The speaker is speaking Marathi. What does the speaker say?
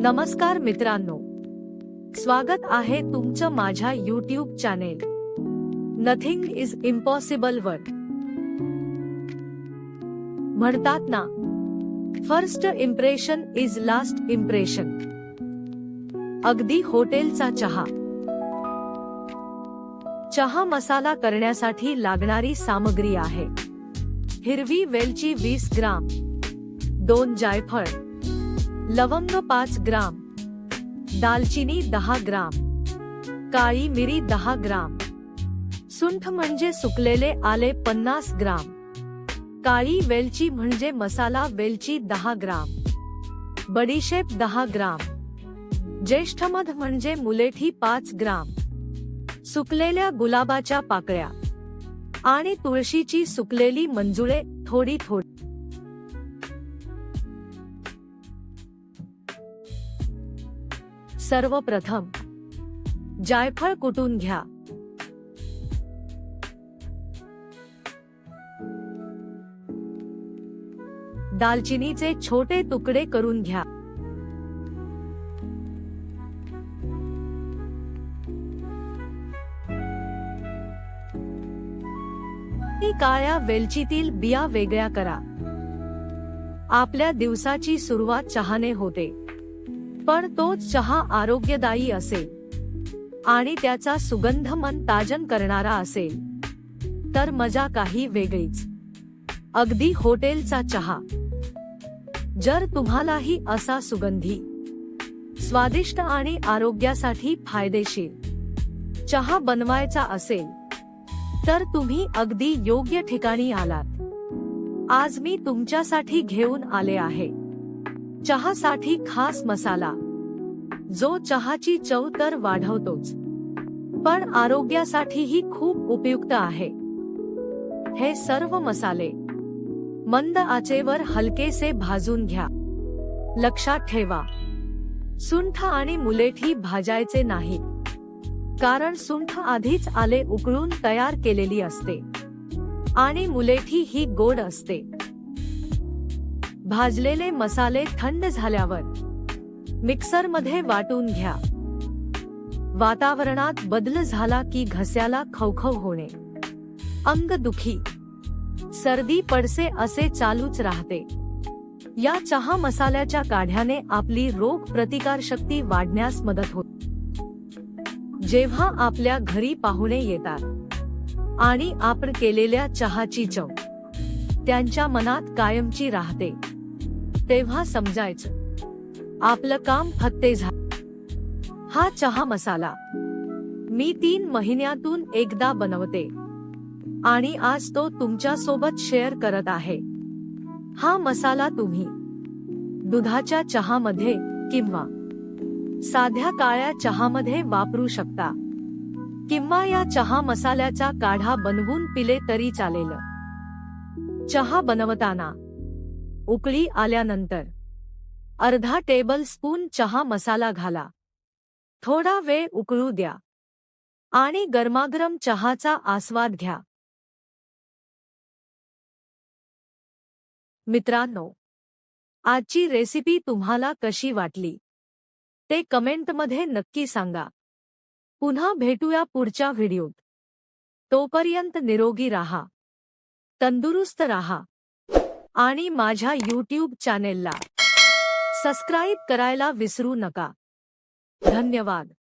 नमस्कार मित्रांनो. स्वागत आहे तुमचं माझ्या YouTube channel nothing is impossible वर म्हणतात ना first impression is last impression अगदी हॉटेलचा चहा. चहा मसाला करण्यासाठी लागणारी सामग्री आहे. हिरवी वेलची वीस ग्राम. दोन जायफळ. लवंग पाच ग्राम. दालचिनी दहा ग्राम. काळी मिरी दहा ग्राम. सुंठ म्हणजे सुकलेले आले पन्नास ग्राम. काळी वेलची म्हणजे मसाला वेलची दहा ग्राम. बडीशेप दहा ग्राम. ज्येष्ठमध म्हणजे मुलेठी पाच ग्राम. सुकलेल्या गुलाबाच्या पाकळ्या. आणि तुळशीची सुकलेली मंजुळे थोडी थोडी. सर्वप्रथम जायफळ कुटून घ्या. दालचिनीचे छोटे तुकडे करून घ्या. ती काळ्या वेलचीतील बिया वेगळ्या करा. आपल्या दिवसाची सुरुवात चहाने होते. पण तोच चहा आरोग्यदायी असेल. आणि त्याचा सुगंध मन ताजन करणारा असेल. तर मजा काही वेगळीच. अगदी हॉटेलचा चहा. जर तुम्हालाही असा सुगंधी स्वादिष्ट आणि आरोग्यासाठी फायदेशीर चहा बनवायचा असेल तर तुम्ही अगदी योग्य ठिकाणी आलात. आज मी तुमच्यासाठी घेऊन आले आहे. चहासाठी खास मसाला. जो चहाची चव तर वाढवतोच. पण आरोग्यासाठीही खूप उपयुक्त आहे. हे सर्व मसाले. मंद आचेवर हलकेसे भाजून घ्या. लक्षात ठेवा. सुंठ आणि मुलेठी भाजायचे नाही कारण सुंठ आधीच आले उकळून तयार केलेली असते. आणि मुलेठी ही गोड असते. भाजलेले मसाले थंड झाल्यावर मिक्सरमध्ये वाटून घ्या. वातावरणात बदल झाला की घस्याला खवखव होणे. अंग दुखी. सर्दी पडसे असे चालूच राहते. या चहा मसाल्याच्या काढ्याने आपली रोग प्रतिकार शक्ती वाढण्यास मदत होते. जेव्हा आपल्या घरी पाहुणे येतात आणि आपण केलेल्या चहाची चव त्यांच्या मनात कायमची राहते. तेव्हा समजायचं. आपलं काम फत्ते झालं हा चहा मसाला. मी तीन महिन्यातून एकदा बनवते. आणि आज तो तुमच्यासोबत शेअर करत आहे. हा मसाला तुम्ही. दुधाच्या चहामध्ये किंवा साध्या काळ्या चहामध्ये वापरू शकता. किंवा या चहा मसाल्याचा काढा बनवून पिले तरी चालेल. चहा बनवताना उकळी आल्यानंतर अर्धा टेबल स्पून चहा मसाला घाला. थोडा वेळ उकळू द्या. आणि गरमागरम चहाचा आस्वाद घ्या. मित्रांनो आजची रेसिपी तुम्हाला कशी वाटली? ते कमेंटमध्ये नक्की सांगा. पुन्हा भेटूया पुढच्या व्हिडिओत. तोपर्यंत निरोगी राहा. तंदुरुस्त राहा. आणि माझ्या यूट्यूब चॅनेलला सबस्क्राईब करायला विसरू नका. धन्यवाद.